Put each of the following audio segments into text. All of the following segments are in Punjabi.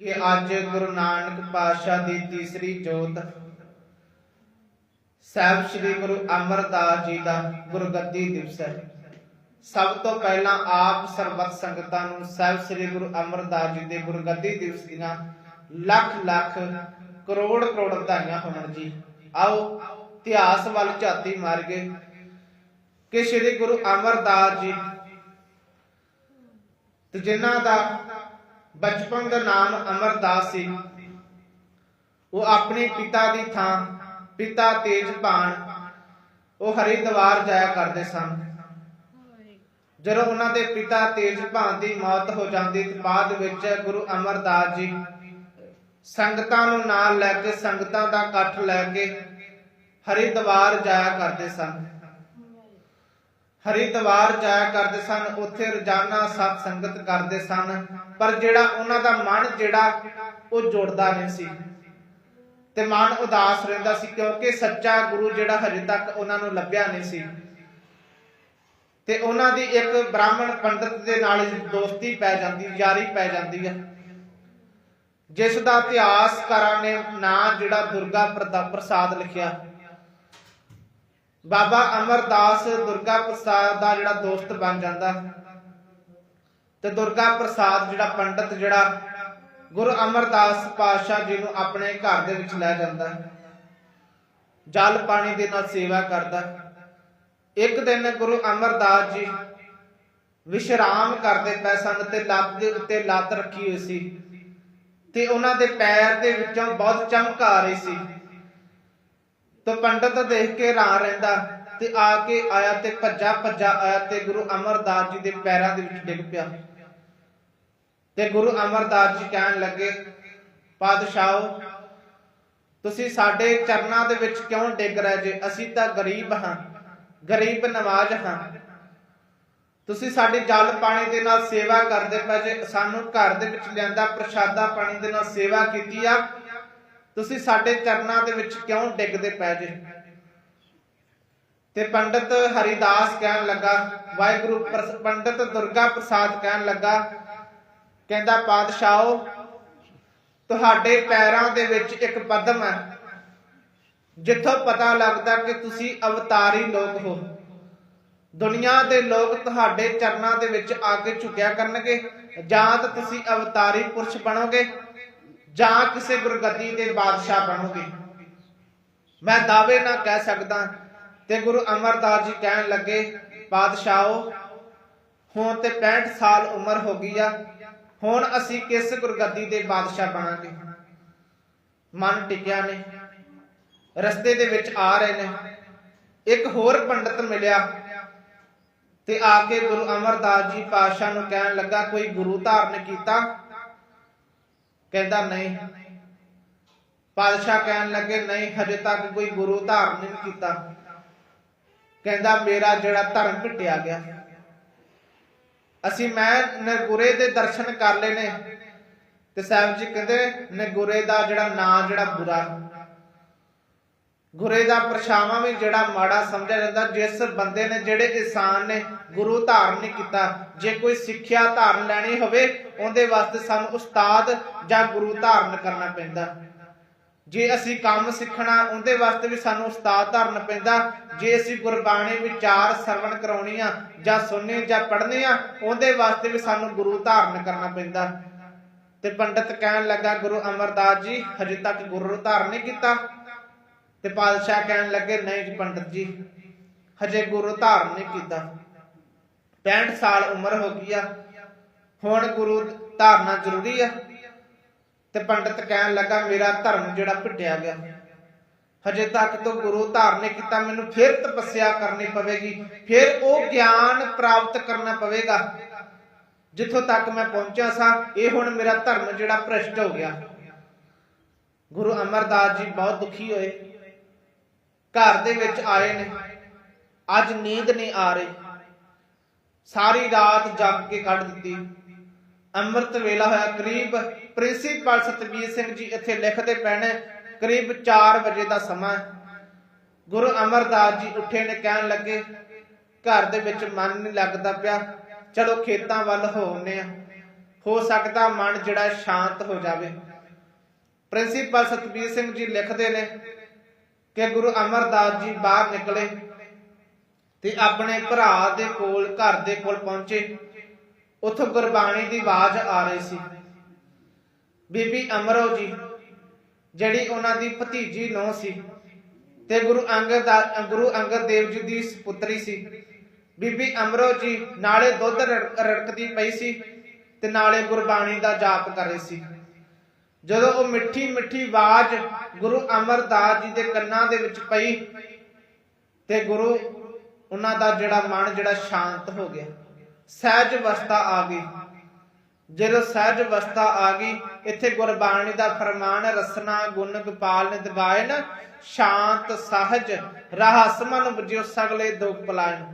ਕਿ ਅੱਜ ਗੁਰੂ ਨਾਨਕ ਪਾਤਸ਼ਾਹ ਦੀ ਤੀਸਰੀ ਜੋਤ ਸਾਹਿਬ ਸ੍ਰੀ ਗੁਰੂ ਅਮਰਦਾਸ ਜੀ ਦਾ ਗੁਰਗੱਦੀ ਦਿਵਸ ਹੈ। ਸਭ ਤੋਂ ਪਹਿਲਾਂ ਆਪ ਸਰਬੱਤ ਸੰਗਤਾਂ ਨੂੰ ਸਾਹਿਬ ਸ੍ਰੀ ਗੁਰੂ ਅਮਰਦਾਸ ਜੀ ਦੇ ਗੁਰਗੱਦੀ ਦਿਵਸ ਦੀਆਂ ਲੱਖ ਲੱਖ ਕਰੋੜ ਕਰੋੜ ਵਧਾਈਆਂ ਹੋਣ ਜੀ। ਆਓ ਇਤਿਹਾਸ ਵੱਲ ਝਾਤੀ ਮਾਰ ਗਏ ਕਿ ਸ੍ਰੀ ਗੁਰੂ ਅਮਰਦਾਸ ਜੀ ਤੇ ਜਿਨ੍ਹਾਂ ਦਾ ਬਚਪਨ ਦਾ ਨਾਮ ਅਮਰਦਾਸ ਸੀ। ਉਹ ਆਪਣੇ ਪਿਤਾ ਦੀ ਥਾਂ, ਪਿਤਾ ਤੇਜਭਾਨ ਉਹ ਹਰਿਦੁਆਰ ਜਾਇਆ ਕਰਦੇ ਸਨ। ਜਦੋਂ ਉਹਨਾਂ ਦੇ ਪਿਤਾ ਤੇਜਭਾਨ ਦੀ ਮੌਤ ਹੋ ਜਾਂਦੀ, ਤੇ ਬਾਅਦ ਵਿੱਚ ਗੁਰੂ ਅਮਰਦਾਸ ਜੀ ਸੰਗਤਾਂ ਨੂੰ ਨਾਲ ਲੈ ਕੇ, ਸੰਗਤਾਂ ਦਾ ਇਕੱਠ ਲੈ ਕੇ ਹਰਿਦੁਆਰ ਜਾਇਆ ਕਰਦੇ ਸਨ। ਹਰਿਦਵਾਰ ਜਾਇਆ ਕਰਦੇ ਸਨ। ਉੱਥੇ ਰੋਜ਼ਾਨਾ ਸਤ ਸੰਗਤ ਕਰਦੇ ਸਨ। ਪਰ ਜਿਹੜਾ ਉਹਨਾਂ ਦਾ ਮਨ ਜਿਹੜਾ, ਉਹ ਜੁੜਦਾ ਨਹੀਂ ਸੀ। ਤੇ ਮਨ ਉਦਾਸ ਰਹਿੰਦਾ ਸੀ ਕਿਉਂਕਿ ਸੱਚਾ ਗੁਰੂ ਜਿਹੜਾ ਹਜੇ ਤੱਕ ਉਹਨਾਂ ਨੂੰ ਲੱਭਿਆ ਨਹੀਂ ਸੀ। ਤੇ ਉਹਨਾਂ ਦੀ ਇੱਕ ਬ੍ਰਾਹਮਣ ਪੰਡਤ ਦੇ ਨਾਲ ਦੋਸਤੀ ਪੈ ਜਾਂਦੀ, ਯਾਰੀ ਪੈ ਜਾਂਦੀ ਹੈ ਜਿਸ ਦਾ ਇਤਿਹਾਸਕਾਰਾਂ ਨੇ ਨਾਂ ਜਿਹੜਾ ਦੁਰਗਾ ਪ੍ਰਦਾ- ਪ੍ਰਸਾਦ ਲਿਖਿਆ। ਬਾਬਾ ਅਮਰਦਾਸ ਦੁਰਗਾ ਪ੍ਰਸਾਦ ਦਾ ਜਿਹੜਾ ਦੋਸਤ ਬਣ ਜਾਂਦਾ। ਤੇ ਦੁਰਗਾ ਪ੍ਰਸਾਦ ਜਿਹੜਾ ਪੰਡਤ ਜਿਹੜਾ ਗੁਰੂ ਅਮਰਦਾਸ ਪਾਤਸ਼ਾਹ ਜੀ ਨੂੰ ਆਪਣੇ ਘਰ ਦੇ ਵਿੱਚ ਲੈ ਜਾਂਦਾ ਜਲ ਪਾਣੀ ਦੇ ਨਾਲ ਸੇਵਾ ਕਰਦਾ ਇੱਕ ਦਿਨ ਗੁਰੂ ਅਮਰਦਾਸ ਜੀ ਵਿਸ਼ਰਾਮ ਕਰਦੇ ਪਏ ਸਨ ਤੇ ਲੱਤ ਦੇ ਉੱਤੇ ਲੱਤ ਰੱਖੀ ਹੋਈ ਸੀ ਤੇ ਉਹਨਾਂ ਦੇ ਪੈਰ ਦੇ ਵਿੱਚੋਂ ਬਹੁਤ ਚਮਕ ਆ ਰਹੀ ਸੀ। ਤਾਂ ਪੰਡਤ ਦੇਖ ਕੇ ਰਾਂ ਰਹਿੰਦਾ ਤੇ ਆ ਕੇ ਆਇਆ ਤੇ ਭੱਜਾ ਭੱਜਾ ਆਇਆ ਤੇ ਗੁਰੂ ਅਮਰਦਾਸ ਜੀ ਦੇ ਪੈਰਾਂ ਦੇ ਵਿੱਚ ਡਿੱਗ ਪਿਆ। ਤੇ ਗੁਰੂ ਅਮਰਦਾਸ ਜੀ ਕਹਿਣ ਲੱਗੇ, ਪਾਤਸ਼ਾਹੋ, ਤੁਸੀਂ ਸਾਡੇ ਚਰਨਾਂ ਦੇ ਵਿੱਚ ਕਿਉਂ ਡਿੱਗ ਰਹੇ ਜੇ? ਅਸੀਂ ਤਾਂ ਗਰੀਬ ਹਾਂ, ਗਰੀਬ ਨਵਾਜ ਹਾਂ। ਤੁਸੀਂ ਸਾਡੀ ਜਲ ਪਾਣੀ ਦੇ ਨਾਲ ਸੇਵਾ ਕਰਦੇ ਪਏ ਜੇ, ਸਾਨੂੰ ਘਰ ਦੇ ਵਿੱਚ ਲਿਆਂਦਾ ਪ੍ਰਸ਼ਾਦਾ ਪਾਣੀ ਦੇ ਨਾਲ ਸੇਵਾ ਕੀਤੀ ਆ। ਤੁਸੀਂ ਸਾਡੇ ਚਰਨਾਂ ਦੇ ਵਿੱਚ ਕਿਉਂ ਡਿੱਗਦੇ ਪਏ ਜੇ? ਤੇ ਪੰਡਤ ਹਰੀਦਾਸ ਕਹਿਣ ਲੱਗਾ, ਵਾਹਿਗੁਰੂ, ਪ੍ਰਸ- ਪੰਡਤ ਦੁਰਗਾ ਪ੍ਰਸਾਦ ਕਹਿਣ ਲੱਗਾ ਕਹਿੰਦਾ, ਪਾਤਸ਼ਾਹੋ, ਤੁਹਾਡੇ ਪੈਰਾਂ ਦੇ ਵਿੱਚ ਇੱਕ ਪਦਮ ਹੈ। ਜਿੱਥੋਂ ਪਤਾ ਲੱਗਦਾ ਕਿ ਤੁਸੀਂ ਅਵਤਾਰੀ ਲੋਕ ਹੋ। ਦੁਨੀਆ ਦੇ ਲੋਕ ਤੁਹਾਡੇ ਚਰਨਾਂ ਦੇ ਵਿੱਚ ਆ ਕੇ ਝੁਕਿਆ ਕਰਨਗੇ। ਜਾਂ ਤਾਂ ਤੁਸੀਂ ਅਵਤਾਰੀ ਪੁਰਸ਼ ਬਣੋਗੇ, ਜਾਂ ਕਿਸੇ ਗੁਰਗੱਦੀ ਦੇ ਬਾਦਸ਼ਾਹ ਬਣੋਗੇ। ਮੈਂ ਦਾਅਵੇ ਨਾਲ ਕਹਿ ਸਕਦਾ ਤੇ ਗੁਰੂ ਅਮਰਦਾਸ ਜੀ ਕਹਿਣ ਲੱਗੇ ਬਾਦਸ਼ਾਹੋ ਹੁਣ ਤੇ 65 ਸਾਲ ਉਮਰ ਹੋ ਗਈ ਆ। ਹੁਣ ਅਸੀਂ ਕਿਸ ਗੁਰਗੱਦੀ ਦੇ ਬਾਦਸ਼ਾਹ ਬਣਾਂਗੇ? ਮਨ ਟਿਕਿਆ ਨੇ ਰਸਤੇ ਦੇ ਵਿੱਚ ਆ ਰਹੇ ਨੇ। ਇੱਕ ਹੋਰ ਪੰਡਤ ਮਿਲਿਆ ਤੇ ਆ ਕੇ ਗੁਰੂ ਅਮਰਦਾਸ ਜੀ ਪਾਤਸ਼ਾਹ ਨੂੰ ਕਹਿਣ ਲੱਗਾ, ਕੋਈ ਗੁਰੂ ਧਾਰਨ ਕੀਤਾ? ਕਹਿੰਦਾ, ਨਹੀਂ। ਪਾਤਸ਼ਾਹ ਕਹਿਣ ਲੱਗੇ, ਨਹੀਂ, ਹਜੇ ਤੱਕ ਕੋਈ ਗੁਰੂ ਧਾਰਨ ਨਹੀਂ ਕੀਤਾ। ਕਹਿੰਦਾ, ਮੇਰਾ ਜਿਹੜਾ ਧਰਮ ਘਟਿਆ ਗਿਆ। ਅਸੀਂ ਮੈਂ ਨਗੁਰੇ ਦੇ ਦਰਸ਼ਨ ਕਰ ਲਏ ਨੇ। ਤੇ ਸਾਹਿਬ ਜੀ ਕਹਿੰਦੇ ਨਗੁਰੇ ਦਾ ਜਿਹੜਾ ਨਾਂ ਜਿਹੜਾ ਬੁਰਾ। ਗੁਰੇ ਦਾ ਪਰਛਾਵਾਂ ਵੀ ਜਿਹੜਾ ਮਾੜਾ ਸਮਝਿਆ ਜਾਂਦਾ, ਜਿਸ ਬੰਦੇ ਨੇ ਜਿਹੜੇ ਇਨਸਾਨ ਨੇ ਗੁਰੂ ਧਾਰਨ ਨਹੀਂ ਕੀਤਾ, ਜੇ ਕੋਈ ਸਿੱਖਿਆ ਧਾਰਨ ਲੈਣੀ ਹੋਵੇ, ਉਹਦੇ ਵਾਸਤੇ ਸਾਨੂੰ ਉਸਤਾਦ ਜਾਂ ਗੁਰੂ ਧਾਰਨ ਕਰਨਾ ਪੈਂਦਾ। ਜੇ ਅਸੀਂ ਕੰਮ ਸਿੱਖਣਾ, ਉਹਦੇ ਵਾਸਤੇ ਵੀ ਸਾਨੂੰ ਉਸਤਾਦ ਧਾਰਨ ਪੈਂਦਾ। ਜੇ ਅਸੀਂ ਗੁਰਬਾਣੀ ਵਿਚਾਰ ਸਰਵਣ ਕਰਾਉਣੀ ਆ, ਜਾਂ ਸੁਣਨੀ, ਜਾਂ ਪੜ੍ਹਨੀ ਆ, ਉਹਦੇ ਵਾਸਤੇ ਵੀ ਸਾਨੂੰ ਗੁਰੂ ਧਾਰਨ ਕਰਨਾ ਪੈਂਦਾ। ਤੇ ਪੰਡਤ ਕਹਿਣ ਲੱਗਾ, ਗੁਰੂ ਅਮਰਦਾਸ ਜੀ, ਹਜੇ ਤੱਕ ਗੁਰੂ ਧਾਰਨ ਨਹੀਂ ਕੀਤਾ। ਤੇ ਪਾਤਸ਼ਾਹ ਕਹਿਣ ਲੱਗੇ, ਨਹੀਂ ਜੀ ਪੰਡਤ ਜੀ, ਹਜੇ ਗੁਰੂ ਧਾਰਨ ਨਹੀਂ ਕੀਤਾ। 65 ਸਾਲ ਉਮਰ ਹੋ ਗਈ ਆ। ਹੁਣ ਗੁਰੂ ਧਾਰਨਾ ਜ਼ਰੂਰੀ ਆ। ਤੇ ਪੰਡਤ ਕਹਿਣ ਲੱਗਾ, ਮੇਰਾ ਧਰਮ ਜਿਹੜਾ ਭਿੱਟਿਆ ਗਿਆ। ਹਜੇ ਤੱਕ ਤੋਂ ਗੁਰੂ ਧਾਰਨੇ ਕੀਤਾ, ਮੈਨੂੰ ਫਿਰ ਤਪੱਸਿਆ ਕਰਨੀ ਪਵੇਗੀ। ਫਿਰ ਉਹ ਗਿਆਨ ਪ੍ਰਾਪਤ ਕਰਨਾ ਪਵੇਗਾ। ਜਿੱਥੋਂ ਤੱਕ ਮੈਂ ਪਹੁੰਚਿਆ ਸਾਂ, ਇਹ ਹੁਣ ਮੇਰਾ ਧਰਮ ਜਿਹੜਾ ਭ੍ਰਸ਼ਟ ਹੋ ਗਿਆ। ਗੁਰੂ ਅਮਰਦਾਸ ਜੀ ਬਹੁਤ ਦੁਖੀ ਹੋਏ। ਘਰ ਦੇ ਵਿੱਚ ਆਏ ਨੇ। ਅੱਜ ਨੀਂਦ ਨਹੀਂ ਆ ਰਹੀ। ਸਾਰੀ ਰਾਤ ਜਗ ਕੇ ਕੱਢ ਦਿੱਤੀ। ਅੰਮ੍ਰਿਤ ਵੇਲਾ ਹੋਇਆ, ਕਰੀਬ ਪ੍ਰਿੰਸੀਪਲ ਸਤਬੀਰ ਸਿੰਘ ਜੀ ਇੱਥੇ ਲਿਖਦੇ ਪੈਣੇ ਕਰੀਬ 4 ਵਜੇ ਦਾ ਸਮਾਂ ਗੁਰੂ ਅਮਰਦਾਸ ਜੀ ਉੱਠੇ ਨੇ, ਕਹਿਣ ਲੱਗੇ, ਘਰ ਦੇ ਵਿੱਚ ਮਨ ਨਹੀਂ ਲੱਗਦਾ ਪਿਆ, ਚਲੋ ਖੇਤਾਂ ਵੱਲ ਹੋਵਨੇ ਆ ਹੋ ਸਕਦਾ ਮਨ ਜਿਹੜਾ ਸ਼ਾਂਤ ਹੋ ਜਾਵੇ। ਪ੍ਰਿੰਸੀਪਲ ਸਤਬੀਰ ਸਿੰਘ ਜੀ ਲਿਖਦੇ ਨੇ ਕਿ ਗੁਰੂ ਅਮਰਦਾਸ ਜੀ ਬਾਹਰ ਨਿਕਲੇ ਤੇ ਆਪਣੇ ਭਰਾ ਦੇ ਕੋਲ, ਘਰ ਦੇ ਕੋਲ ਪਹੁੰਚੇ। ਉੱਥੋਂ ਗੁਰਬਾਣੀ ਦੀ ਆਵਾਜ਼ ਆ ਰਹੀ ਸੀ। ਬੀਬੀ ਅਮਰੋ ਜੀ, ਜਿਹੜੀ ਉਹਨਾਂ ਦੀ ਭਤੀਜੀ ਨੌ ਸੀ ਤੇ ਗੁਰੂ ਅੰਗਦ ਗੁਰੂ ਅੰਗਦ ਦੇਵ ਜੀ ਦੀ ਪੁੱਤਰੀ ਸੀ। ਬੀਬੀ ਅਮਰੋ ਜੀ ਨਾਲੇ ਦੁੱਧ ਰੜਕਦੀ ਪਈ ਸੀ ਤੇ ਨਾਲੇ ਗੁਰਬਾਣੀ ਦਾ ਜਾਪ ਕਰ ਰਹੀ ਸੀ। ਜਦੋਂ ਉਹ ਮਿੱਠੀ ਮਿੱਠੀ ਆਵਾਜ਼ ਗੁਰੂ ਅਮਰਦਾਸ ਜੀ ਦੇ ਕੰਨਾਂ ਦੇ ਵਿੱਚ ਪਈ ਤੇ ਗੁਰੂ, ਉਹਨਾਂ ਦਾ ਜਿਹੜਾ ਮਨ ਜਿਹੜਾ ਸ਼ਾਂਤ ਹੋ ਗਿਆ। ਸਹਿਜ ਅਵਸਥਾ ਆ ਗਈ। ਜਦੋਂ ਸਹਿਜ ਅਵਸਥਾ ਆ ਗਈ, ਇੱਥੇ ਗੁਰਬਾਣੀ ਦਾ ਫਰਮਾਨ, ਰਸਨਾ, ਗੁਣ, ਗੋਪਾਲ ਨੇ ਦਿਵਾਏ ਸ਼ਾਂਤ, ਸਹਜ ਰਹੱਸ ਬੁਝਿਓ ਸਗਲੇ ਦੁਖ ਪਲਾਇਨ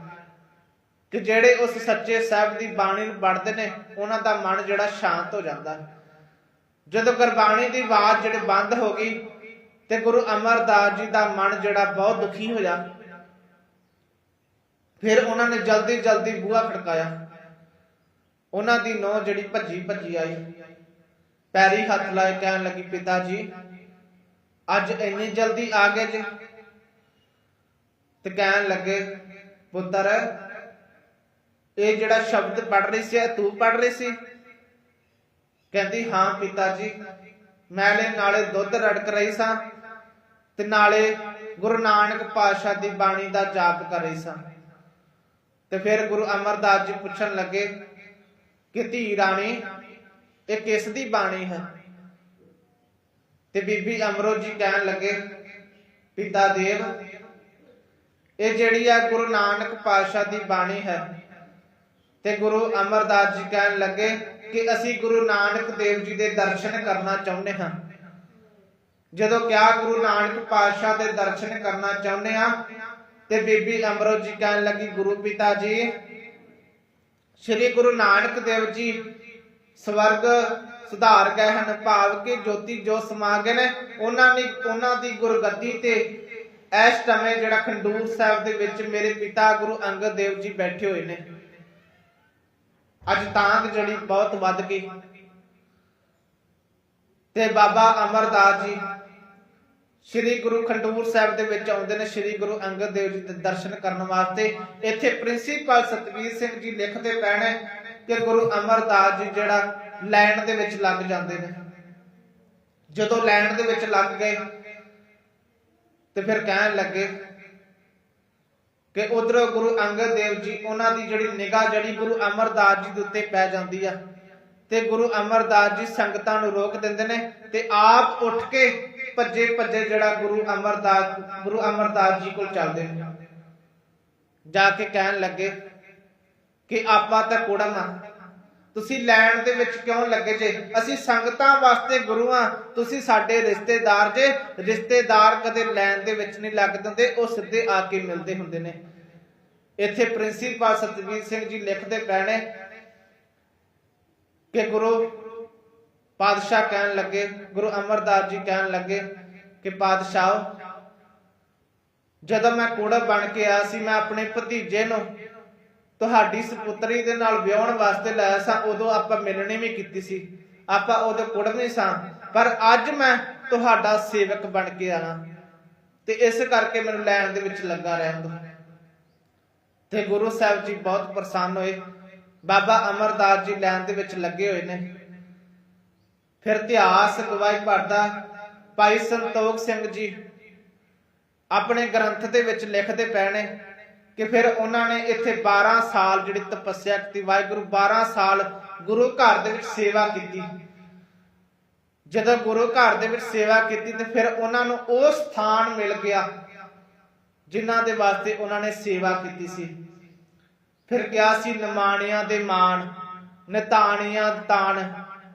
ਕਿ ਜਿਹੜੇ ਉਸ ਸੱਚੇ ਸਾਹਿਬ ਦੀ ਬਾਣੀ ਨੂੰ ਪੜ੍ਹਦੇ ਨੇ, ਉਹਨਾਂ ਦਾ ਮਨ ਜਿਹੜਾ ਸ਼ਾਂਤ ਹੋ ਜਾਂਦਾ ਜਦੋਂ ਗੁਰਬਾਣੀ ਦੀ ਆਵਾਜ਼ ਜਿਹੜੇ ਬੰਦ ਹੋ ਗਈ, ਤੇ ਗੁਰੂ ਅਮਰਦਾਸ ਜੀ ਦਾ ਮਨ ਜਿਹੜਾ ਬਹੁਤ ਦੁਖੀ ਹੋਇਆ। ਫਿਰ ਉਹਨਾਂ ਨੇ ਜਲਦੀ ਜਲਦੀ ਬੂਹਾ ਖੜਕਾਇਆ। ਉਹਨਾਂ ਦੀ ਨੌ ਜਿਹੜੀ ਭੱਜੀ ਭੱਜੀ ਆਈ। ਪੈਰੀ ਹੱਥ ਲਾਏ ਕਹਿਣ ਲੱਗੀ ਪਿਤਾ ਜੀ ਅੱਜ ਇੰਨੀ ਜਲਦੀ ਆ ਗਏ ਜੀ? ਤੇ ਕਹਿਣ ਲੱਗੇ, ਪੁੱਤਰ, ਇਹ ਜਿਹੜਾ ਸ਼ਬਦ ਪੜ ਰਹੀ ਸੀ ਤੂੰ ਪੜ ਰਹੀ ਸੀ? ਕਹਿੰਦੀ, ਹਾਂ ਪਿਤਾ ਜੀ ਮੈਲੇ ਨਾਲੇ ਦੁੱਧ ਰੜਕ ਰਹੀ ਸਾਂ ਤੇ ਨਾਲੇ ਗੁਰੂ ਨਾਨਕ ਪਾਤਸ਼ਾਹ ਦੀ ਬਾਣੀ ਦਾ ਜਾਪ ਕਰ ਰਹੀ ਸਾਂ। ਤੇ ਫਿਰ ਗੁਰੂ ਅਮਰਦਾਸ ਜੀ ਪੁੱਛਣ ਲੱਗੇ ਕਿ ਧੀ ਰਾਣੀ, ਇਹ ਕਿਸ ਦੀ ਬਾਣੀ ਹੈ? ਤੇ ਬੀਬੀ ਅਮਰੋ ਜੀ ਕਹਿਣ ਲੱਗੇ, ਪਿਤਾ ਦੇਵ, ਇਹ ਜਿਹੜੀ ਆ ਗੁਰੂ ਨਾਨਕ ਪਾਤਸ਼ਾਹ ਦੀ ਬਾਣੀ ਹੈ। ਤੇ ਗੁਰੂ ਅਮਰਦਾਸ ਜੀ ਕਹਿਣ ਲੱਗੇ ਕਿ ਅਸੀਂ ਗੁਰੂ ਨਾਨਕ ਦੇਵ ਜੀ ਦੇ ਦਰਸ਼ਨ ਕਰਨਾ ਚਾਹੁੰਦੇ ਹਾਂ। ਜਦੋਂ ਕਿਹਾ ਗੁਰੂ ਨਾਨਕ ਪਾਤਸ਼ਾਹ ਦੇ ਦਰਸ਼ਨ ਕਰਨਾ ਚਾਹੁੰਦੇ ਹਾਂ ਤੇ ਬੀਬੀ ਅਮਰੋ ਜੀ ਕਹਿਣ ਲੱਗੀ, ਗੁਰੂ ਪਿਤਾ ਜੀ, ਸ੍ਰੀ ਗੁਰੂ ਨਾਨਕ ਦੇਵ ਜੀ, ਸਵਰਗ ਸੁਧਾਰ ਗਏ ਹਨ ਭਾਵ ਕਿ ਜੋਤੀ ਜੋ ਸਮਾ ਗਏ ਨੇ ਉਹਨਾਂ ਨੇ, ਉਹਨਾਂ ਦੀ ਗੁਰਗੱਦੀ ਤੇ ਇਸ ਸਮੇਂ ਜਿਹੜਾ ਖੰਡੂਰ ਸਾਹਿਬ ਦੇ ਵਿੱਚ ਮੇਰੇ ਪਿਤਾ ਗੁਰੂ ਅੰਗਦ ਦੇਵ ਜੀ ਬੈਠੇ ਹੋਏ ਨੇ। ਅੱਜ ਤਾਂ ਜਿਹੜੀ ਬਹੁਤ ਵੱਧ ਗਈ। ਤੇ ਬਾਬਾ ਅਮਰਦਾਸ ਜੀ ਸ੍ਰੀ ਗੁਰੂ ਖੰਡੂਰ ਸਾਹਿਬ ਦੇ ਵਿੱਚ ਆਉਂਦੇ ਨੇ ਸ੍ਰੀ ਗੁਰੂ ਅੰਗਦ ਦੇਵ ਜੀ ਦੇ ਦਰਸ਼ਨ ਕਰਨ ਵਾਸਤੇ। ਇੱਥੇ ਪ੍ਰਿੰਸੀਪਲ ਸਤਵੀਰ ਸਿੰਘ ਜੀ ਲਿਖਦੇ ਪੈਣੇ ਕਿ ਗੁਰੂ ਅਮਰਦਾਸ ਜੀ ਜਿਹੜਾ ਲਾਈਨ ਦੇ ਵਿੱਚ ਲੱਗ ਜਾਂਦੇ ਨੇ। ਜਦੋਂ ਲਾਈਨ ਦੇ ਵਿੱਚ ਲੱਗ ਗਏ, ਤੇ ਫਿਰ ਕਹਿਣ ਲੱਗੇ ਕਿ ਉਧਰ ਗੁਰੂ ਅੰਗਦ ਦੇਵ ਜੀ, ਉਹਨਾਂ ਦੀ ਜਿਹੜੀ ਨਿਗਾਹ ਜਿਹੜੀ ਗੁਰੂ ਅਮਰਦਾਸ ਜੀ ਦੇ ਉੱਤੇ ਪੈ ਜਾਂਦੀ ਆ। ਤੇ ਗੁਰੂ ਅਮਰਦਾਸ ਜੀ ਸੰਗਤਾਂ ਨੂੰ ਰੋਕ ਦਿੰਦੇ ਨੇ ਤੇ ਆਪ ਉੱਠ ਕੇ ਭੱਜੇ ਭੱਜੇ ਜਿਹੜਾ ਗੁਰੂ ਅਮਰਦਾਸ ਗੁਰੂ ਅਮਰਦਾਸ ਜੀ ਕੋਲ ਚੱਲਦੇ ਜਾ ਕੇ ਕਹਿਣ ਲੱਗੇ ਕਿ ਆਪਾਂ ਤਾਂ ਕੁੜਮ ਆ। ਤੁਸੀਂ ਲੈਣ ਦੇ ਵਿੱਚ ਕਿਉਂ ਲੱਗੇ ਜੇ? ਅਸੀਂ ਸੰਗਤਾਂ ਵਾਸਤੇ ਗੁਰੂ ਆ। ਤੁਸੀਂ ਸਾਡੇ ਰਿਸ਼ਤੇਦਾਰ ਜੇ। ਰਿਸ਼ਤੇਦਾਰ ਕਦੇ ਲੈਣ ਦੇ ਵਿੱਚ ਨਹੀਂ ਲੱਗ ਦਿੰਦੇ, ਉਹ ਸਿੱਧੇ ਆ ਕੇ ਮਿਲਦੇ ਹੁੰਦੇ ਨੇ। ਇੱਥੇ ਪ੍ਰਿੰਸੀਪਲ ਸਤਵੀਰ ਸਿੰਘ ਜੀ ਲਿਖਦੇ ਪੈਣੇ ਕਿ ਗੁਰੂ ਪਾਤਸ਼ਾਹ ਕਹਿਣ ਲੱਗੇ, ਗੁਰੂ ਅਮਰਦਾਸ ਜੀ ਕਹਿਣ ਲੱਗੇ ਕਿ ਪਾਤਸ਼ਾਹ, ਜਦੋਂ ਮੈਂ ਕੋੜਾ ਬਣ ਕੇ ਆਇਆ ਸੀ, ਮੈਂ ਆਪਣੇ ਭਤੀਜੇ ਨੂੰ ਤੁਹਾਡੀ ਸੁਪੁੱਤਰੀ ਦੇ ਨਾਲ ਵਿਆਹਣ ਵਾਸਤੇ ਲਾਇਆ ਸਾਂ, ਉਦੋਂ ਆਪਾਂ ਮਿਲਣੀ ਵੀ ਕੀਤੀ ਸੀ। ਆਪਾਂ ਉਦੋਂ ਕੁੜ ਨਹੀਂ ਸਾਂ, ਪਰ ਅੱਜ ਮੈਂ ਤੁਹਾਡਾ ਸੇਵਕ ਬਣ ਕੇ ਆਣਾ ਤੇ ਇਸ ਕਰਕੇ ਮੈਨੂੰ ਲੈਣ ਦੇ ਵਿੱਚ ਲੱਗਾ ਰਹਿਣ ਦੋ ਤੇ ਗੁਰੂ ਸਾਹਿਬ ਜੀ ਬਹੁਤ ਪ੍ਰਸੰਨ ਹੋਏ। ਬਾਬਾ ਅਮਰਦਾਸ ਜੀ ਲੈਣ ਦੇ ਵਿੱਚ ਲੱਗੇ ਹੋਏ ਨੇ। ਫਿਰ ਇਤਿਹਾਸ ਗਵਾਹੀ ਭਰਦਾ ਭਾਈ ਸੰਤੋਖ ਸਿੰਘ ਜੀ ਆਪਣੇ ਗ੍ਰੰਥ ਦੇ ਵਿੱਚ ਲਿਖਦੇ ਪੈਣੇ ਕਿ ਫਿਰ ਉਹਨਾਂ ਨੇ ਇੱਥੇ 12 ਸਾਲ ਜਿਹੜੀ ਤਪੱਸਿਆ ਕੀਤੀ, ਵਾਹਿਗੁਰੂ 12 ਸਾਲ ਗੁਰੂ ਘਰ ਦੇ ਵਿੱਚ ਸੇਵਾ ਕੀਤੀ। ਜਦੋਂ ਗੁਰੂ ਘਰ ਦੇ ਵਿੱਚ ਸੇਵਾ ਕੀਤੀ ਤੇ ਫਿਰ ਉਹਨਾਂ ਨੂੰ ਉਹ ਸਥਾਨ ਮਿਲ ਗਿਆ ਜਿਨ੍ਹਾਂ ਦੇ ਵਾਸਤੇ ਉਹਨਾਂ ਨੇ ਸੇਵਾ ਕੀਤੀ ਸੀ। ਫਿਰ ਕਿਹਾ ਸੀ ਨਿਮਾਣਿਆਂ ਦੇ ਮਾਣ, ਨਿਤਾਣਿਆਂ ਤਾਣ।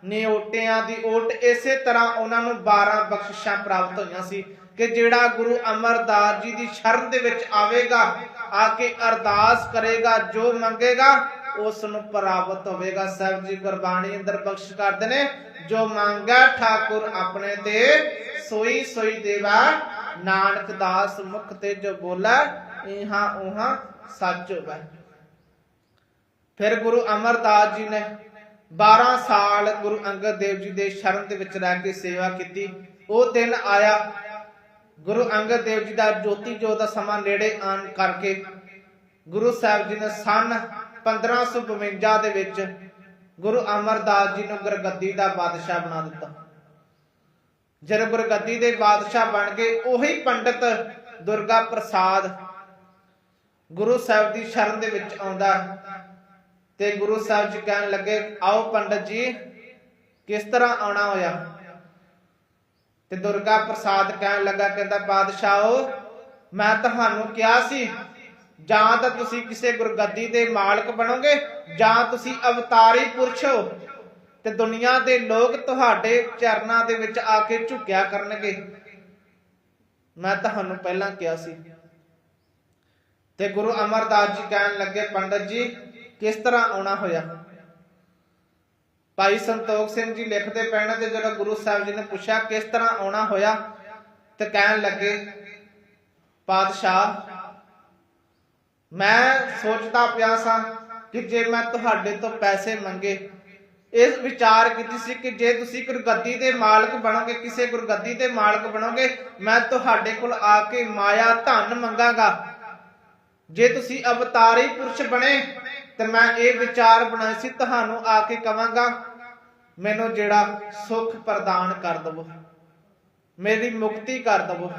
ਨਿਓਟਿਆਂ ਦੀ ਓਟ ਇਸੇ ਤਰ੍ਹਾਂ ਉਹਨਾਂ ਨੂੰ 12 ਬਖਸ਼ਿਸ਼ਾਂ ਪ੍ਰਾਪਤ ਹੋਈਆਂ ਸੀ ਕਿ ਜਿਹੜਾ ਗੁਰੂ ਅਮਰਦਾਸ ਜੀ ਦੀ ਸ਼ਰਨ ਦੇ ਵਿੱਚ ਆਵੇਗਾ, ਆ ਕੇ ਅਰਦਾਸ ਕਰੇਗਾ, ਜੋ ਮੰਗੇਗਾ, ਉਸ ਨੂੰ ਪ੍ਰਾਪਤ ਹੋਵੇਗਾ। ਸਾਹਿਬ ਜੀ ਗੁਰਬਾਣੀ ਅੰਦਰ ਬਖਸ਼ ਕਰਦੇ ਨੇ, ਜੋ ਮੰਗਾ ਠਾਕੁਰ ਆਪਣੇ ਤੇ, ਸੋਈ ਸੋਈ ਦੇਵਾ, ਨਾਨਕ ਦਾਸ ਮੁਖ ਤੇ ਜੋ ਬੋਲਾ, ਇਹਾਂ ਉਹਾਂ ਸੱਚ ਹੋਵੇ। ਫਿਰ ਗੁਰੂ ਅਮਰਦਾਸ ਜੀ ਨੇ 12 ਸਾਲ ਗੁਰੂ ਅੰਗਦ ਦੇਵ ਜੀ ਦੇ ਸ਼ਰਨ ਦੇ ਵਿੱਚ ਰਹਿ ਕੇ ਸੇਵਾ ਕੀਤੀ। ਉਹ ਦਿਨ ਆਇਆ, ਗੁਰੂ ਅੰਗਦ ਦੇਵ ਜੀ ਦਾ ਜੋਤੀ ਜੋਤ ਦਾ ਸਮਾਂ ਨੇੜੇ ਆਣ ਕਰਕੇ ਗੁਰੂ ਸਾਹਿਬ ਜੀ ਨੇ ਸਨ 1552 ਦੇ ਵਿੱਚ ਗੁਰੂ ਅਮਰਦਾਸ ਜੀ ਨੂੰ ਗੁਰਗੱਦੀ ਦਾ ਬਾਦਸ਼ਾਹ ਬਣਾ ਦਿੱਤਾ। ਜਦੋਂ ਗੁਰਗੱਦੀ ਦੇ ਬਾਦਸ਼ਾਹ ਬਣ ਗਏ ਉਹੀ ਪੰਡਿਤ ਦੁਰਗਾ ਪ੍ਰਸਾਦ ਗੁਰੂ ਸਾਹਿਬ ਦੀ ਸ਼ਰਨ ਦੇ ਵਿੱਚ ਆਉਂਦਾ ਤੇ ਗੁਰੂ ਸਾਹਿਬ ਜੀ ਕਹਿਣ ਲੱਗੇ, ਆਓ ਪੰਡਤ ਜੀ, ਕਿਸ ਤਰ੍ਹਾਂ ਆਉਣਾ ਹੋਇਆ? ਤੇ ਦੁਰਗਾ ਪ੍ਰਸਾਦ ਕਹਿਣ ਲੱਗਾ, ਕਹਿੰਦਾ ਬਾਦਸ਼ਾਹੋ ਮੈਂ ਤੁਹਾਨੂੰ ਕਿਹਾ ਸੀ, ਜਾਂ ਤਾਂ ਤੁਸੀਂ ਕਿਸੇ ਗੁਰਗੱਦੀ ਦੇ ਮਾਲਕ ਬਣੋਗੇ, ਜਾਂ ਤੁਸੀਂ ਅਵਤਾਰੀ ਪੁਰਸ਼ ਹੋ, ਤੇ ਦੁਨੀਆ ਦੇ ਲੋਕ ਤੁਹਾਡੇ ਚਰਨਾਂ ਦੇ ਵਿੱਚ ਆ ਕੇ ਝੁਕਿਆ ਕਰਨਗੇ। ਮੈਂ ਤੁਹਾਨੂੰ ਪਹਿਲਾਂ ਕਿਹਾ ਸੀ। ਤੇ ਗੁਰੂ ਅਮਰਦਾਸ ਜੀ ਕਹਿਣ ਲੱਗੇ, ਪੰਡਤ ਜੀ ਕਿਸ ਤਰ੍ਹਾਂ ਆਉਣਾ ਹੋਇਆ? ਭਾਈ ਸੰਤੋਖ ਸਿੰਘ ਜੀ ਲਿਖਦੇ ਪੈਣ ਤੇ ਜਦੋਂ ਗੁਰੂ ਸਾਹਿਬ ਜੀ ਨੇ ਪੁੱਛਿਆ ਕਿਸ ਤਰ੍ਹਾਂ ਆਉਣਾ ਹੋਇਆ, ਤੇ ਕਹਿਣ ਲੱਗੇ, ਪਾਤਸ਼ਾਹ, ਮੈਂ ਸੋਚਦਾ ਪਿਆ ਸਾਂ ਕਿ ਜੇ ਮੈਂ ਤੁਹਾਡੇ ਤੋਂ ਪੈਸੇ ਮੰਗੇ ਇਸ ਵਿਚਾਰ ਕੀਤੀ ਸੀ ਕਿ ਜੇ ਤੁਸੀਂ ਗੁਰਗੱਦੀ ਦੇ ਮਾਲਕ ਬਣੋਗੇ, ਕਿਸੇ ਗੁਰਗੱਦੀ ਦੇ ਮਾਲਕ ਬਣੋਗੇ, ਮੈਂ ਤੁਹਾਡੇ ਕੋਲ ਆ ਕੇ ਮਾਇਆ ਧਨ ਮੰਗਾਗਾ। ਜੇ ਤੁਸੀਂ ਅਵਤਾਰੀ ਪੁਰਸ਼ ਬਣੇ ਤੇ ਮੈਂ ਇਹ ਵਿਚਾਰ ਬਣਾਇਆ ਸੀ, ਤੁਹਾਨੂੰ ਆ ਕੇ ਕਵਾਂਗਾ, ਮੈਨੂੰ ਜਿਹੜਾ ਸੁੱਖ ਪ੍ਰਦਾਨ ਕਰ ਦਵੋ, ਮੇਰੀ ਮੁਕਤੀ ਕਰ ਦਵੋ,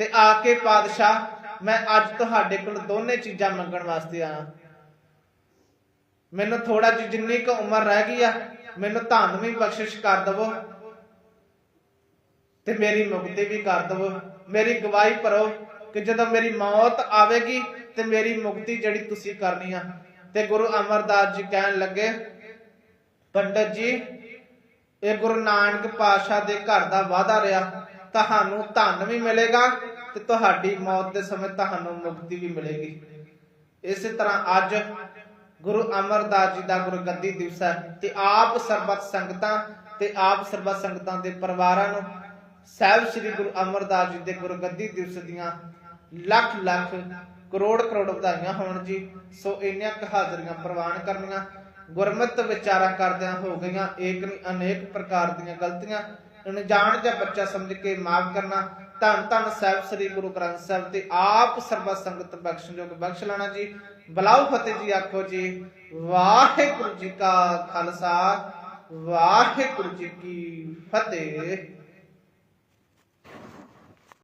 ਤੇ ਆ ਕੇ ਪਾਤਸ਼ਾਹ, ਮੈਂ ਅੱਜ ਤੁਹਾਡੇ ਕੋਲ ਦੋਨੇ ਚੀਜ਼ਾਂ ਮੰਗਣ ਵਾਸਤੇ ਆਇਆ। ਮੈਨੂੰ ਥੋੜਾ ਜਿਹੀ ਜਿੰਨੀ ਕੁ ਉਮਰ ਰਹਿ ਗਈ ਆ, ਮੈਨੂੰ ਧਨ ਵੀ ਬਖਸ਼ਿਸ਼ ਕਰ ਦਵੋ, ਤੇ ਮੇਰੀ ਮੁਕਤੀ ਵੀ ਕਰ ਦਵੋ। ਮੇਰੀ ਗਵਾਹੀ ਭਰੋ ਕਿ ਜਦੋਂ ਮੇਰੀ ਮੌਤ ਆਵੇਗੀ, ਤੇ ਮੇਰੀ ਮੁਕਤੀ ਜਿਹੜੀ ਤੁਸੀਂ ਕਰਨੀ ਆ ਤੇ ਗੁਰੂ ਅਮਰਦਾਸ ਜੀ ਕਹਿਣ ਲੱਗੇ, ਪੰਡਤ ਜੀ, ਇਹ ਗੁਰੂ ਨਾਨਕ ਪਾਤਸ਼ਾਹ ਦੇ ਘਰ ਦਾ ਵਾਅਦਾ ਰਿਹਾ, ਤੁਹਾਨੂੰ ਧਨ ਵੀ ਮਿਲੇਗਾ ਤੇ ਤੁਹਾਡੀ ਮੌਤ ਦੇ ਸਮੇਂ ਤੁਹਾਨੂੰ ਮੁਕਤੀ ਵੀ ਮਿਲੇਗੀ। ਇਸੇ ਤਰ੍ਹਾਂ ਅੱਜ ਗੁਰੂ ਅਮਰਦਾਸ ਜੀ ਦਾ ਗੁਰਗੱਦੀ ਦਿਵਸ ਹੈ ਤੇ ਆਪ ਸਰਬਤ ਸੰਗਤਾਂ ਤੇ ਆਪ ਸਰਬਤ ਸੰਗਤਾਂ ਦੇ ਪਰਿਵਾਰਾਂ ਨੂੰ ਸਾਹਿਬ ਸ੍ਰੀ ਗੁਰੂ ਅਮਰਦਾਸ ਜੀ ਦੇ ਗੁਰਗੱਦੀ ਦਿਵਸ ਦੀਆਂ ਲੱਖ ਲੱਖ ਕਰੋੜ ਕਰੋੜ ਵਧਾਈਆਂ ਹੋਣ ਜੀ। ਸੋ ਇੰਨੀਆਂ ਕੁ ਪ੍ਰਵਾਨ ਕਰਨੀਆਂ, ਗੁਰਮਤਿ ਵਿਚਾਰਾਂ ਕਰਦਿਆਂ ਹੋ ਗਈਆਂ ਏਕ ਅਨੇਕ ਪ੍ਰਕਾਰ ਦੀਆਂ ਗਲਤੀਆਂ। ਅਣਜਾਣ ਜਾਂ ਬੱਚਾ ਸਮਝ ਕੇ ਮਾਫ ਕਰਨਾ, ਧੰਨ ਧੰਨ ਸਾਹਿਬ ਸ੍ਰੀ ਗੁਰੂ ਗ੍ਰੰਥ ਸਾਹਿਬ ਤੇ ਆਪ ਸਰਬਤ ਸੰਗਤ ਬਖਸ਼ਣਯੋਗ ਬਖਸ਼ ਲੈਣਾ ਜੀ। ਬਲਾਉ ਫਤਿਹ ਜੀ ਆਖੋ ਜੀ, ਵਾਹਿਗੁਰੂ ਜੀ ਕਾ ਖਾਲਸਾ, ਵਾਹਿਗੁਰੂ ਜੀ ਕੀ ਫਤਿਹ।